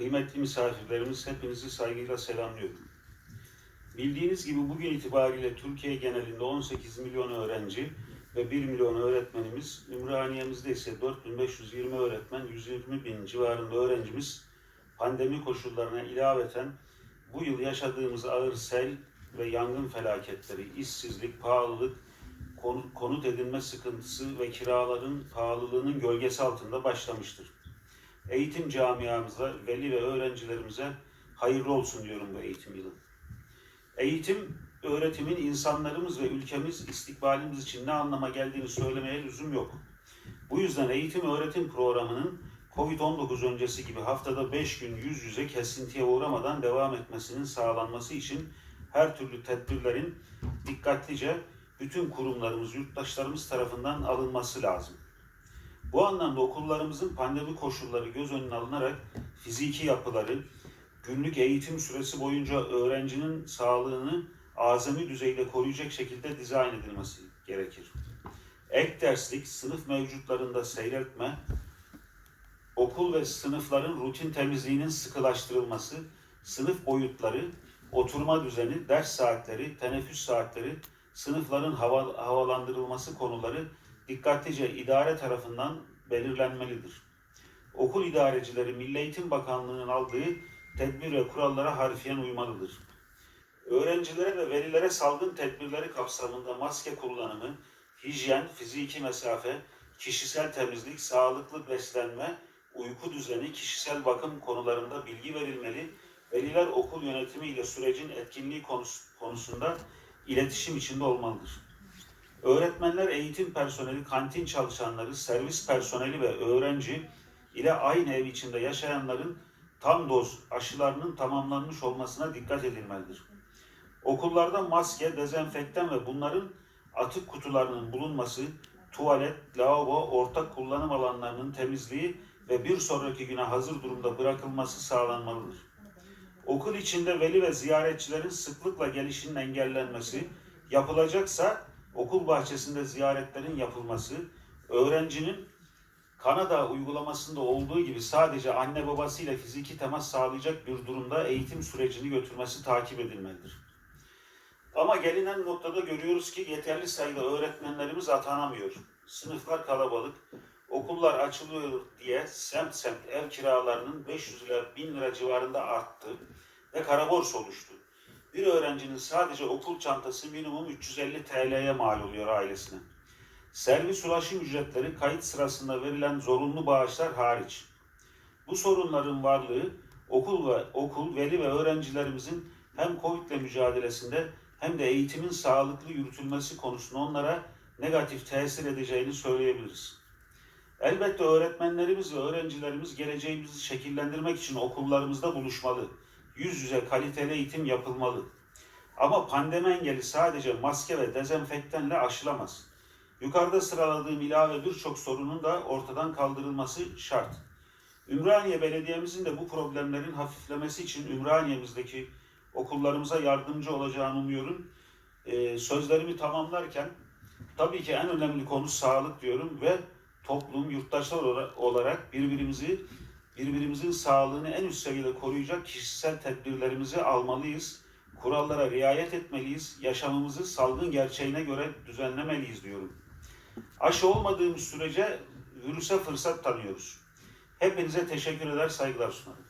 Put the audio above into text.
Kıymetli misafirlerimiz hepinizi saygıyla selamlıyorum. Bildiğiniz gibi bugün itibariyle Türkiye genelinde 18 milyon öğrenci ve 1 milyon öğretmenimiz, Ümraniye'mizde ise 4520 öğretmen, 120 bin civarında öğrencimiz pandemi koşullarına ilaveten bu yıl yaşadığımız ağır sel ve yangın felaketleri, işsizlik, pahalılık, konut, edinme sıkıntısı ve kiraların pahalılığının gölgesi altında başlamıştır. Eğitim camiamıza, veli ve öğrencilerimize hayırlı olsun diyorum bu eğitim yılı. Eğitim, öğretimin insanlarımız ve ülkemiz istikbalimiz için ne anlama geldiğini söylemeye lüzum yok. Bu yüzden eğitim öğretim programının Covid-19 öncesi gibi haftada 5 gün yüz yüze kesintiye uğramadan devam etmesinin sağlanması için her türlü tedbirlerin dikkatlice bütün kurumlarımız, yurttaşlarımız tarafından alınması lazım. Bu anlamda okullarımızın pandemi koşulları göz önüne alınarak fiziki yapıları, günlük eğitim süresi boyunca öğrencinin sağlığını azami düzeyde koruyacak şekilde dizayn edilmesi gerekir. Ek derslik, sınıf mevcutlarında seyretme, okul ve sınıfların rutin temizliğinin sıkılaştırılması, sınıf boyutları, oturma düzeni, ders saatleri, teneffüs saatleri, sınıfların hava, havalandırılması konuları dikkatlice idare tarafından belirlenmelidir. Okul idarecileri Milli Eğitim Bakanlığı'nın aldığı tedbir ve kurallara harfiyen uymalıdır. Öğrencilere ve velilere salgın tedbirleri kapsamında maske kullanımı, hijyen, fiziki mesafe, kişisel temizlik, sağlıklı beslenme, uyku düzeni, kişisel bakım konularında bilgi verilmeli. Veliler okul yönetimi ile sürecin etkinliği konusu- konusunda iletişim içinde olmalıdır. Öğretmenler, eğitim personeli, kantin çalışanları, servis personeli ve öğrenci ile aynı ev içinde yaşayanların tam doz aşılarının tamamlanmış olmasına dikkat edilmelidir. Okullarda maske, dezenfektan ve bunların atık kutularının bulunması, tuvalet, lavabo, ortak kullanım alanlarının temizliği ve bir sonraki güne hazır durumda bırakılması sağlanmalıdır. Okul içinde veli ve ziyaretçilerin sıklıkla gelişinin engellenmesi, yapılacaksa okul bahçesinde ziyaretlerin yapılması, öğrencinin Kanada uygulamasında olduğu gibi sadece anne babasıyla fiziki temas sağlayacak bir durumda eğitim sürecini götürmesi takip edilmelidir. Ama gelinen noktada görüyoruz ki yeterli sayıda öğretmenlerimiz atanamıyor. Sınıflar kalabalık, okullar açılıyor diye semt semt ev kiralarının 500 ila 1000 lira civarında arttı ve kara borsa oluştu. Bir öğrencinin sadece okul çantası minimum 350 TL'ye mal oluyor ailesine. Servis ulaşım ücretleri kayıt sırasında verilen zorunlu bağışlar hariç. Bu sorunların varlığı okul ve okul, veli ve öğrencilerimizin hem Covid ile mücadelesinde hem de eğitimin sağlıklı yürütülmesi konusunda onlara negatif tesir edeceğini söyleyebiliriz. Elbette öğretmenlerimiz ve öğrencilerimiz geleceğimizi şekillendirmek için okullarımızda buluşmalı. Yüz yüze kaliteli eğitim yapılmalı. Ama pandemi engeli sadece maske ve dezenfektanla aşılamaz. Yukarıda sıraladığım ilave birçok sorunun da ortadan kaldırılması şart. Ümraniye Belediye'mizin de bu problemlerin hafiflemesi için Ümraniye'mizdeki okullarımıza yardımcı olacağını umuyorum. Ee, sözlerimi tamamlarken tabii ki en önemli konu sağlık diyorum ve toplum, yurttaşlar olarak- birbirimizi birbirimizin sağlığını en üst seviyede koruyacak kişisel tedbirlerimizi almalıyız. Kurallara riayet etmeliyiz. Yaşamımızı salgın gerçeğine göre düzenlemeliyiz diyorum. Aşı olmadığımız sürece virüse fırsat tanıyoruz. Hepinize teşekkür eder, saygılar sunarım.